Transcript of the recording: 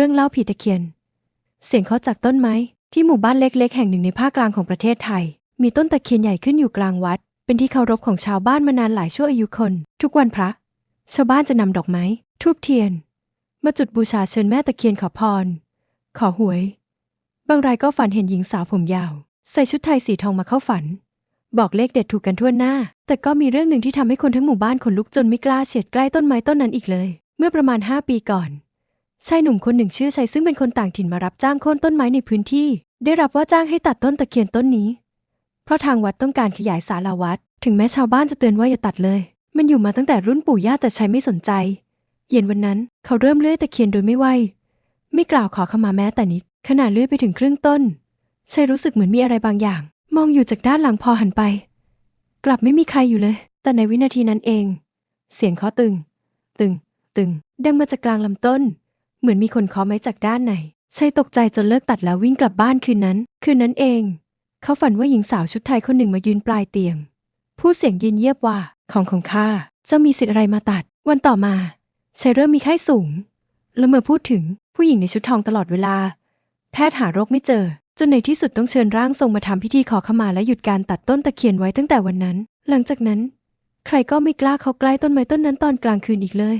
เรื่องเล่าผีตะเคียน เสียงเคาะจากต้นไม้ ที่หมู่บ้านเล็ก ๆ แห่งหนึ่งในภาคกลางของประเทศไทย มีต้นตะเคียนใหญ่ขึ้นอยู่กลางวัด เป็นที่เคารพของชาวบ้านมานานหลายชั่วอายุคน ทุกวันพระ ชาวบ้านจะนำดอกไม้ทูบเทียน มาจุดบูชาเชิญแม่ตะเคียนขอพร ขอหวย บางรายก็ฝันเห็นหญิงสาวผมยาว ใส่ชุดไทยสีทองมาเข้าฝัน บอกเลขเด็ดถูกกันทั่วหน้า แต่ก็มีเรื่องหนึ่งที่ทำให้คนทั้งหมู่บ้านขนลุกจนไม่กล้าเฉียดใกล้ต้นไม้ต้นนั้นอีกเลย เมื่อประมาณ5ปีก่อน ชายหนุ่มคนหนึ่งชื่อชัยซึ่งเป็นคนต่างถิ่นมารับจ้างโค่นต้นไม้ในพื้นที่ ได้รับว่าจ้างให้ตัดต้นตะเคียนต้นนี้ เพราะทางวัดต้องการขยายศาลาวัด ถึงแม้ชาวบ้านจะเตือนว่าอย่าตัดเลย มันอยู่มาตั้งแต่รุ่นปู่ย่าแต่ชัยไม่สนใจ เย็นวันนั้นเขาเริ่มเลื่อยตะเคียนโดยไม่ไหวไม่กล่าวขอขมาแม้แต่นิด ขณะเลื่อยไปถึงครึ่งต้นชัยรู้สึกเหมือนมีอะไรบางอย่าง มองอยู่จากด้านหลังพอหันไป กลับไม่มีใครอยู่เลย แต่ในวินาทีนั้นเอง เสียงเคาะตึง ตึง ตึง ดังมาจากกลางลำต้น เหมือนมีคนเคาะไม้จากด้านในชัยตกใจจนเลิกตัดแล้ววิ่งกลับบ้านคืนนั้น คืนนั้นเอง เขาฝันว่าหญิงสาวชุดไทยคนหนึ่งมายืนปลายเตียงพูดเสียงยืนเยียบว่า ของของข้าเจ้ามีสิทธิ์อะไรมาตัด วันต่อมาชัยเริ่มมีไข้สูง แล้วเมื่อพูดถึงผู้หญิงในชุดทองตลอดเวลา แพทย์หาโรคไม่เจอ จนในที่สุดต้องเชิญร่างทรงมาทำพิธีขอขมาและหยุดการตัดต้นตะเคียนไว้ตั้งแต่วันนั้น หลังจากนั้น ใครก็ไม่กล้าเข้าใกล้ต้นไม้ต้นนั้นตอนกลางคืนอีกเลย